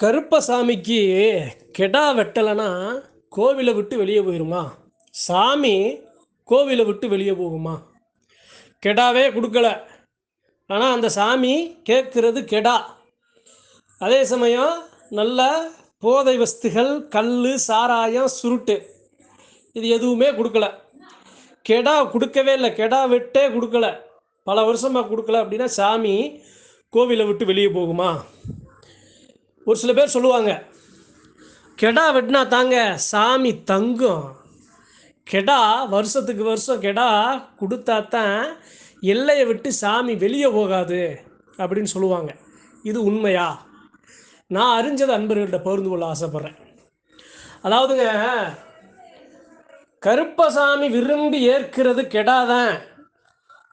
கருப்பசாமிக்கு கெடா வெட்டலைன்னா கோவிலை விட்டு வெளியே போயிருமா? சாமி கோவிலை விட்டு வெளியே போகுமா? கெடாவே கொடுக்கல. ஆனால் அந்த சாமி கேட்குறது கெடா. அதே சமயம் நல்ல போதை வஸ்துகள் கல் சாராயம் சுருட்டு. இது எதுவுமே கொடுக்கல. கெடா கொடுக்கவே இல்லை. கெடா வெட்டே கொடுக்கல. பல வருஷமாக கொடுக்கல அப்படின்னா சாமி கோவிலை விட்டு வெளியே போகுமா? ஒரு சில பேர் சொல்லுவாங்க கெடா வெட்டினா தாங்க சாமி தங்கும். கெடா வருஷத்துக்கு வருஷம் கெடா கொடுத்தா தான் எல்லையை விட்டு சாமி வெளியே போகாது அப்படின்னு சொல்லுவாங்க. இது உண்மையா? நான் அறிஞ்சது அன்பர்கள்ட்ட பகிர்ந்து கொள்ள ஆசைப்பட்றேன். அதாவதுங்க கருப்பசாமி விரும்பி ஏற்கிறது கெடாதான்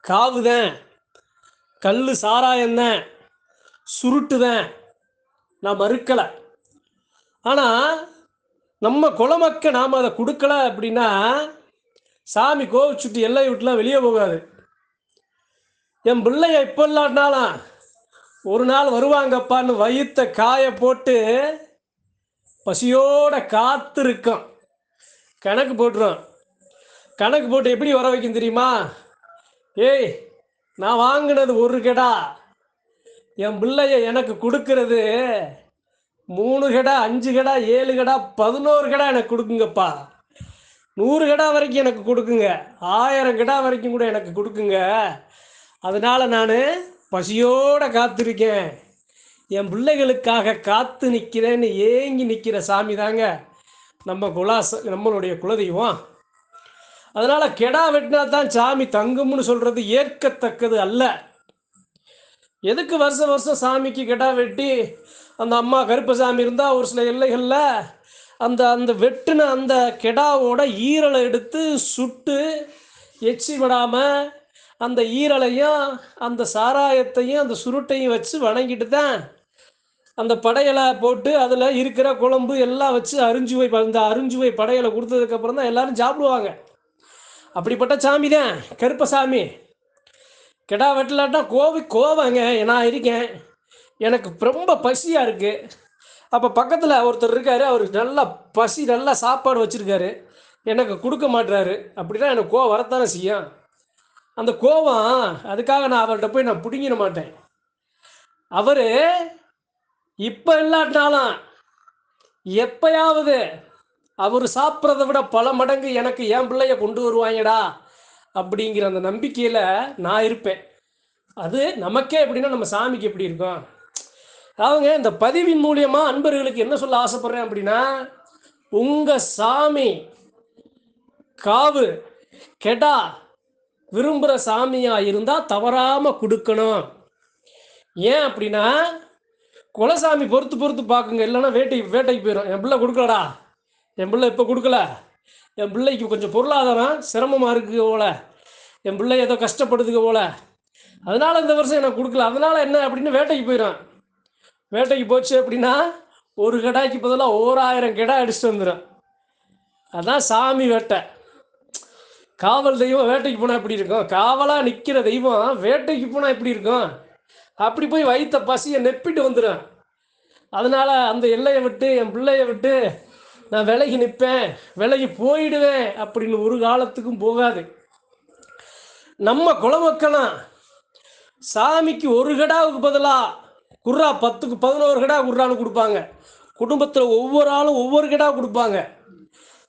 காவுதான் கல் சாராயம்தான் சுருட்டுதான் நான் மறுக்கலை ஆனால் நம்ம குலமக்க நாம் அதை கொடுக்கல அப்படின்னா சாமி கோவிச்சுட்டு எல்லை விட்டுலாம் வெளியே போகாது. என் பிள்ளைய இப்போ இல்லாட்டினாலும் ஒரு நாள் வருவாங்கப்பான்னு வயிற்ற காய போட்டு பசியோட காத்திருக்கோம் கணக்கு போட்டுரும். கணக்கு போட்டு எப்படி வர வைக்கும் தெரியுமா? ஏய் நான் வாங்கினது ஒரு கடா. என் பிள்ளைய எனக்கு கொடுக்கறது மூணு கடை அஞ்சு கடை ஏழு கடை பதினோரு கடை எனக்கு கொடுக்குங்கப்பா. நூறு கடை வரைக்கும் எனக்கு கொடுக்குங்க. ஆயிரம் கடை வரைக்கும் கூட எனக்கு கொடுக்குங்க. அதனால் நான் பசியோடு காத்திருக்கேன். என் பிள்ளைகளுக்காக காத்து நிற்கிறேன்னு ஏங்கி நிற்கிற சாமி தாங்க நம்ம குலாச நம்மளுடைய குலதெய்வம். அதனால் கெடா வெட்டினா தான் சாமி தங்கும்னு சொல்கிறது ஏற்கத்தக்கது அல்ல. எதுக்கு வருஷம் வருஷம் சாமிக்கு கெடா வெட்டி அந்த அம்மா கருப்பசாமி இருந்தால் ஒரு சில எல்லைகளில் அந்த அந்த வெட்டின அந்த கெடாவோட ஈரலை எடுத்து சுட்டு எச்சி விடாமல் அந்த ஈரலையும் அந்த சாராயத்தையும் அந்த சுருட்டையும் வச்சு வணங்கிட்டு தான் அந்த படையலை போட்டு அதில் இருக்கிற குழம்பு எல்லாம் வச்சு அரிஞ்சுவை அந்த அரிஞ்சுவை படையலை கொடுத்ததுக்கப்புறம் தான் எல்லாரும் சாப்பிடுவாங்க. அப்படிப்பட்ட சாமி தான் கருப்பசாமி. கெடா வெட்டலாட்டா கோவி கோவங்க நான் இருக்கேன். எனக்கு ரொம்ப பசியாக இருக்குது அப்போ பக்கத்தில் ஒருத்தர் இருக்கார். அவர் நல்லா பசி நல்லா சாப்பாடு வச்சுருக்காரு. எனக்கு கொடுக்க மாட்டுறாரு அப்படின்னா எனக்கு கோவம் வரத்தானே செய்யும். அந்த கோவம் அதுக்காக நான் அவர்கிட்ட போய் நான் பிடுங்கிட மாட்டேன். அவர் இப்போ இல்லாட்டினாலும் எப்பயாவது அவர் சாப்பிட்றத விட பல மடங்கு எனக்கு என் பிள்ளைய கொண்டு வருவாங்கடா. அப்படிங்கிற அந்த நம்பிக்கையில் நான் இருப்பேன். அது நமக்கே எப்படின்னா நம்ம சாமிக்கு எப்படி இருக்கும்? அவங்க இந்த பதிவின் மூலியமாக அன்பர்களுக்கு என்ன சொல்ல ஆசைப்படுறேன் அப்படின்னா உங்கள் சாமி காவு கெடா விரும்புகிற சாமியாக இருந்தால் தவறாமல் கொடுக்கணும். ஏன் அப்படின்னா குலசாமி பொறுத்து பொறுத்து பார்க்குங்க. இல்லைன்னா வேட்டைக்கு வேட்டைக்கு போயிடும் என் பிள்ளை கொடுக்கலடா. என் பிள்ளை இப்போ கொடுக்கல. என் பிள்ளைக்கு கொஞ்சம் பொருளாதாரம் சிரமமாக இருக்குது போல. என் பிள்ளை ஏதோ கஷ்டப்படுதுக போல. அதனால் இந்த வருஷம் எனக்கு கொடுக்கல. அதனால் என்ன அப்படின்னு வேட்டைக்கு போயிடும் வேட்டைக்கு போச்சு அப்படின்னா ஒரு கடாய்க்கு பதிலாக ஓராயிரம் கிடா அடிச்சுட்டு வந்துடும் அதான் சாமி வேட்டை. காவல் தெய்வம் வேட்டைக்கு போனால் எப்படி இருக்கும்? காவலாக நிற்கிற தெய்வம் வேட்டைக்கு போனால் எப்படி இருக்கும்? அப்படி போய் வைத்த பசியை நெப்பிட்டு வந்துடும் அதனால் அந்த எல்லையை விட்டு என் பிள்ளையை விட்டு நான் விலகி நிற்பேன் விலகி போயிடுவேன் அப்படின்னு ஒரு காலத்துக்கும் போகாது. நம்ம குலமக்கெல்லாம் சாமிக்கு ஒரு கடாவுக்கு பதிலாக குர்ரா பத்துக்கு பதினோரு கடா குர்ரான்னு கொடுப்பாங்க. குடும்பத்தில் ஒவ்வொரு ஆளும் ஒவ்வொரு கடா கொடுப்பாங்க.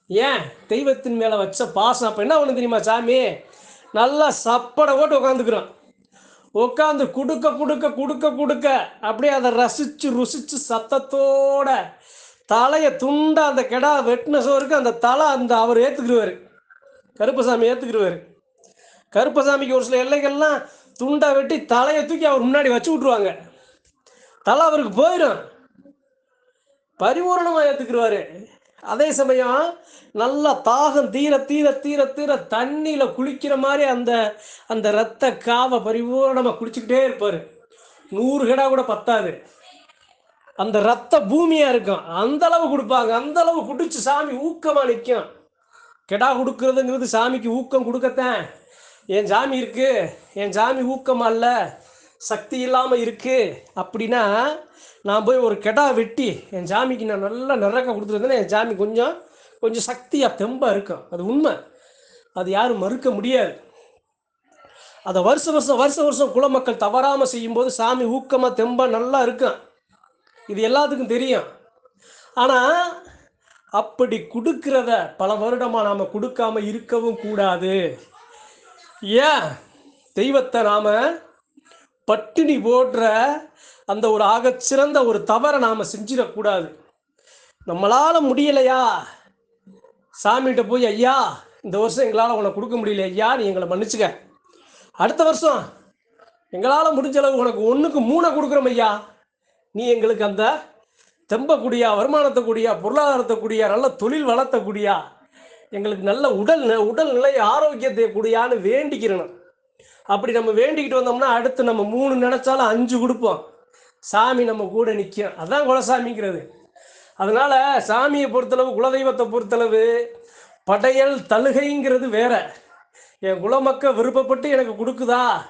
ஏன்? தெய்வத்தின் மேலே வச்ச பாசம். அப்போ என்ன ஒன்று தெரியுமா சாமி? நல்லா சப்படை ஓட்டு உட்காந்துக்கிறோம் உட்காந்து கொடுக்க கொடுக்க கொடுக்க கொடுக்க அப்படியே அதை ரசித்து ருசித்து சத்தத்தோட தலையை துண்டா அந்த கெடா வெட்டின சோருக்கு அந்த தலை அந்த அவர் ஏற்றுக்கிடுவார் கருப்பசாமி ஏற்றுக்கிடுவார் கருப்பசாமிக்கு ஒரு சில எல்லைகள்லாம் துண்டா வெட்டி தலையை தூக்கி அவர் முன்னாடி வச்சு விட்ருவாங்க தலை அவருக்கு போயிடும். பரிபூரணமாக ஏற்றுக்குருவாரு அதே சமயம் நல்லா தாகம் தீர தீர தீர தீர தண்ணியில் குளிக்கிற மாதிரி அந்த அந்த ரத்த காவை பரிபூரணமாக குளிச்சுக்கிட்டே இருப்பார். நூறு கடா கூட பத்தாது. அந்த ரத்த பூமியாக இருக்கும் அந்த அளவு கொடுப்பாங்க. அந்த அளவு குடிச்சு சாமி ஊக்கமாக நிற்கும் கெடா கொடுக்கறதுங்கிறது சாமிக்கு ஊக்கம் கொடுக்கத்தான். என் சாமி இருக்கு. என் சாமி ஊக்கமா அல்ல சக்தி இல்லாமல் இருக்கு. அப்படின்னா நான் போய் ஒரு கெடா வெட்டி என் சாமிக்கு நான் நல்லா நிறக்க கொடுத்துருந்தேன்னா என் சாமி கொஞ்சம் கொஞ்சம் சக்தியாக தெம்பாக இருக்கும் அது உண்மை. அது யாரும் மறுக்க முடியாது. அதை வருஷ வருஷம் வருஷ வருஷம் குலமக்கள் தவறாமல் செய்யும்போது சாமி ஊக்கமாக தெம்பாக நல்லா இருக்கும் இது எல்லாத்துக்கும் தெரியும். ஆனால் அப்படி கொடுக்கிறத பல வருடமாக நாம் கொடுக்காம இருக்கவும் கூடாது. ஏன்? தெய்வத்தை நாம் பட்டினி போடுற அந்த ஒரு ஆகச்சிறந்த ஒரு தவறை நாம் செஞ்சிடக்கூடாது நம்மளால் முடியலையா? சாமிகிட்ட போய் ஐயா இந்த வருஷம் எங்களால் உனக்கு கொடுக்க முடியல ஐயா நீ எங்களை மன்னிச்சுக்க. அடுத்த வருஷம் எங்களால் முடிஞ்ச அளவு உனக்கு ஒன்றுக்கு மூணை கொடுக்குறோம் ஐயா. நீ எங்களுக்கு அந்த தெம்பக்கூடியா வருமானத்தை கூடியா பொருளாதாரத்தை கூடியா நல்ல தொழில் வளர்த்தக்கூடியா எங்களுக்கு நல்ல உடல் ந- உடல் நிலை ஆரோக்கியத்தை கூடியான்னு வேண்டிக்கிறணும். அப்படி நம்ம வேண்டிக்கிட்டு வந்தோம்னா அடுத்து நம்ம மூணு நினைச்சாலும் அஞ்சு கொடுப்போம். சாமி நம்ம கூட நிற்கும் அதான் குலசாமிங்கிறது. அதனால சாமியை பொறுத்தளவு குலதெய்வத்தை பொறுத்தளவு படையல் தழுகைங்கிறது வேற. என் குலமக்க விருப்பப்பட்டு எனக்கு கொடுக்குதா?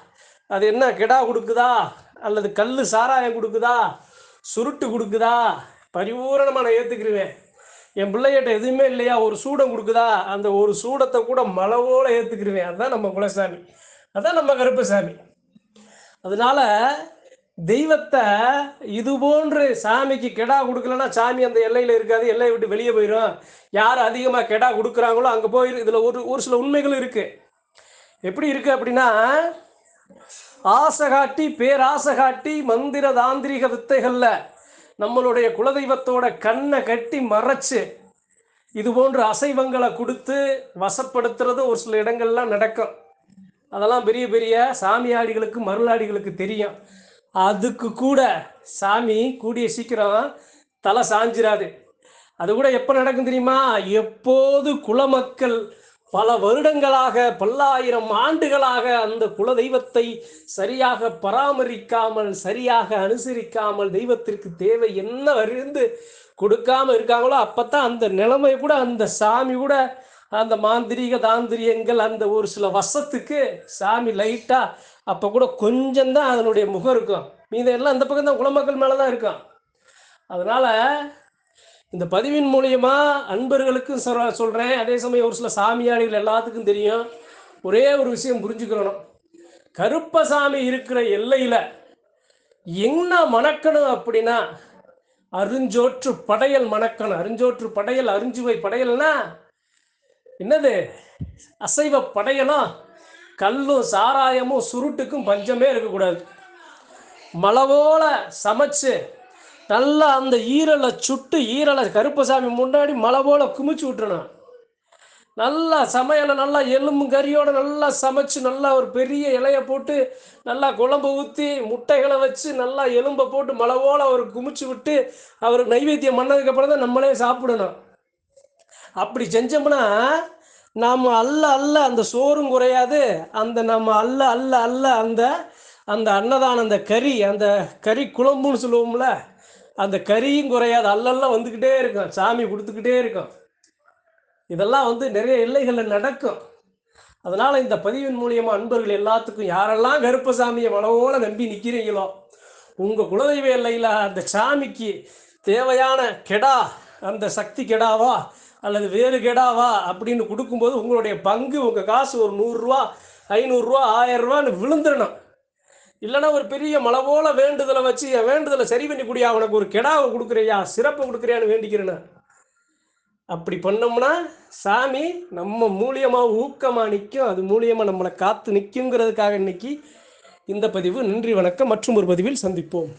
அது என்ன கெடா கொடுக்குதா? அல்லது கல் சாராயம் கொடுக்குதா? சுருட்டு கொடுக்குதா? பரிபூரணமாக நான் ஏற்றுக்கிருவேன் என் பிள்ளைகிட்ட எதுவுமே இல்லையா? ஒரு சூடம் கொடுக்குதா? அந்த ஒரு சூடத்தை கூட மலவோல ஏற்றுக்கிருவேன் அதுதான் நம்ம குலசாமி. அதான் நம்ம கருப்பசாமி. அதனால தெய்வத்தை இது போன்று சாமிக்கு கெடா கொடுக்கலன்னா சாமி அந்த எல்லையில் இருக்காது. எல்லையை விட்டு வெளியே போயிடும் யார் அதிகமாக கெடா கொடுக்குறாங்களோ அங்கே போயிரு இதில் ஒரு ஒரு சில உண்மைகள் இருக்குது எப்படி இருக்குது அப்படின்னா ஆசை காட்டி பேராசை காட்டி மந்திர தாந்திரிக வித்தைகளில் நம்மளுடைய குலதெய்வத்தோட கண்ணை கட்டி மறைச்சு இது போன்ற அசைவங்களை கொடுத்து வசப்படுத்துறது ஒரு சில இடங்கள்லாம் நடக்கும். அதெல்லாம் பெரிய பெரிய சாமியாடிகளுக்கு மருளாடிகளுக்கு தெரியும். அதுக்கு கூட சாமி கூடிய சீக்கிரம் தலை சாஞ்சிராது. அது கூட எப்போ நடக்கும் தெரியுமா? எப்போது குலமக்கள் பல வருடங்களாக பல்லாயிரம் ஆண்டுகளாக அந்த குல தெய்வத்தை சரியாக பராமரிக்காமல் சரியாக அனுசரிக்காமல் தெய்வத்திற்கு தேவை என்ன வருந்து கொடுக்காம இருக்காங்களோ அப்பத்தான் அந்த நிலைமை கூட அந்த சாமி கூட அந்த மாந்திரீக தாந்திரியங்கள் அந்த ஒரு சில வசத்துக்கு சாமி லைட்டா அப்ப கூட கொஞ்சம் தான் அதனுடைய முகம் இருக்கும். மீதெல்லாம் அந்த பக்கம் தான் குலமக்கள் மேலே தான் இருக்கும். அதனால இந்த பதிவின் மூலியமா அன்பர்களுக்கும் சொல்ற- சொல்றேன். அதே சமயம் ஒரு சில சாமியாடிகள் எல்லாத்துக்கும் தெரியும். ஒரே ஒரு விஷயம் புரிஞ்சுக்கிறணும் கருப்பசாமி இருக்கிற எல்லையில என்ன மணக்கணும் அப்படின்னா அருஞ்சோற்று படையல் மணக்கணும். அருஞ்சோற்று படையல் அருஞ்சுவை படையல்னா என்னது? அசைவ படையலும் கல்லும் சாராயமும் சுருட்டுக்கும் பஞ்சமே இருக்கக்கூடாது. மலவோல சமைச்சு நல்லா அந்த ஈரலை சுட்டு ஈரலை கருப்பசாமி முன்னாடி மலை போல குமிச்சு விட்டுறணும். நல்லா சமையலை நல்லா எலும்பு கறியோட நல்லா சமைச்சு நல்லா ஒரு பெரிய இலைய போட்டு நல்லா குழம்பு ஊற்றி முட்டைகளை வச்சு நல்லா எலும்பை போட்டு மலை போல அவர் குமிச்சு விட்டு அவருக்கு நைவேத்தியம் பண்ணதுக்கப்புறம் தான் நம்மளே சாப்பிடணும். அப்படி செஞ்சோம்னா நாம் அல்ல அல்ல அந்த சோறும் குறையாது. அந்த நம்ம அல்ல அல்ல அல்ல அந்த அந்த அன்னதானம் அந்த கறி அந்த கறி குழம்புன்னு சொல்லுவோம்ல அந்த கறியும் குறையாது. அல்லெல்லாம் வந்துக்கிட்டே இருக்கும். சாமி கொடுத்துக்கிட்டே இருக்கும். இதெல்லாம் வந்து நிறைய எல்லைகளில் நடக்கும். அதனால இந்த பதிவின் மூலியமா அன்பர்கள் எல்லாத்துக்கும் யாரெல்லாம் கருப்பசாமியை மனவோட நம்பி நிற்கிறீங்களோ உங்கள் குலதெய்வ எல்லையில் அந்த சாமிக்கு தேவையான கெடா அந்த சக்தி கெடாவா அல்லது வேறு கெடாவா அப்படின்னு கொடுக்கும்போது உங்களுடைய பங்கு உங்கள் காசு ஒரு நூறுரூவா ஐநூறுரூவா ஆயிரம் ரூபான்னு விழுந்துடணும் இல்லைன்னா ஒரு பெரிய மலை போல வேண்டுதலை வச்சு என் வேண்டுதலை சரி பண்ணி குடியா அவனுக்கு ஒரு கெடாவை கொடுக்குறியா சிறப்பை கொடுக்குறியான்னு வேண்டிக்கிறேன்னு. அப்படி பண்ணோம்னா சாமி நம்ம மூலியமாக ஊக்கமாக நிற்கும் அது மூலியமாக நம்மளை காத்து நிற்குங்கிறதுக்காக இன்னைக்கு இந்த பதிவு. நன்றி வணக்கம். மற்றும் ஒரு பதிவில் சந்திப்போம்.